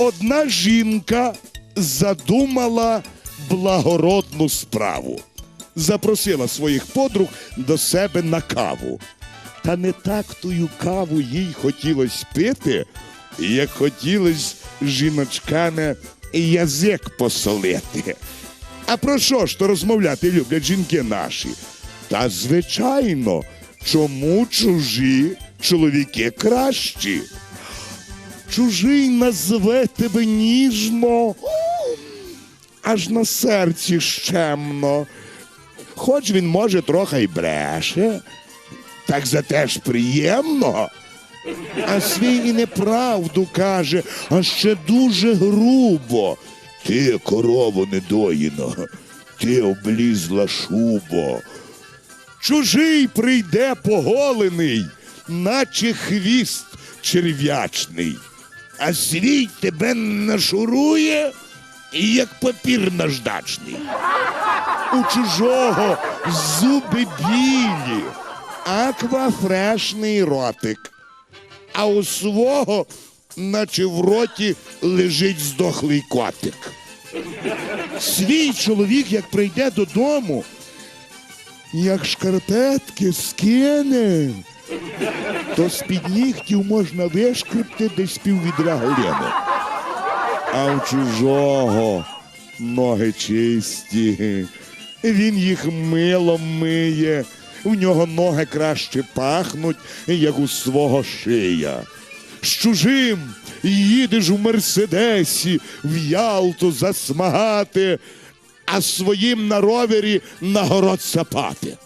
Одна жінка задумала благородну справу. Запросила своїх подруг до себе на каву. Та не так тую каву їй хотілося пити, як хотілося жіночками язик посолити. А про що ж то розмовляти люблять жінки наші? Та звичайно, чому чужі чоловіки кращі? Чужий назве тебе ніжно, аж на серці щемно. Хоч він може трохи й бреше, так зате ж приємно. А свій і неправду каже, а ще дуже грубо. Ти корову недоїна, ти облізла шубо. Чужий прийде поголений, наче хвіст черв'ячний, а свій тебе нашурує, як папір наждачний. У чужого зуби білі, аквафрешний ротик, а у свого, наче в роті, лежить здохлий котик. Свій чоловік, як прийде додому, як шкарпетки скине, то з-під нігтів можна вишкрипти десь піввідра глини. А у чужого ноги чисті, він їх милом миє, у нього ноги краще пахнуть, як у свого шия. З чужим їдеш у Мерседесі в Ялту засмагати, а своїм на ровері на город сапати.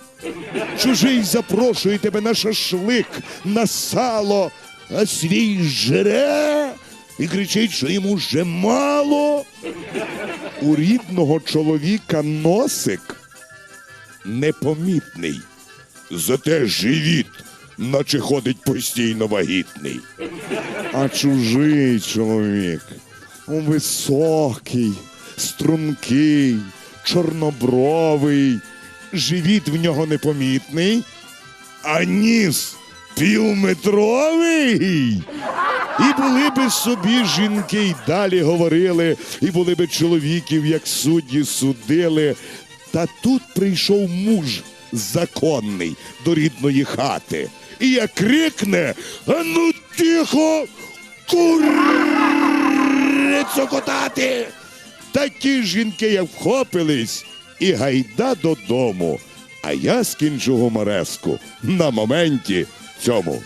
Чужий запрошує тебе на шашлик, на сало, а свій жре і кричить, що йому вже мало. У рідного чоловіка носик непомітний, зате живіт, наче ходить постійно вагітний. А чужий чоловік високий, стрункий, чорнобровий, живіт в нього непомітний, а ніс півметровий. І були би собі жінки, й далі говорили, і були би чоловіків, як судді судили. Та тут прийшов муж законний до рідної хати. І як крикне: А ну тихо, курицю котати! Та ті жінки як вхопились і гайда додому. А я скінчу гумореску на моменті цьому.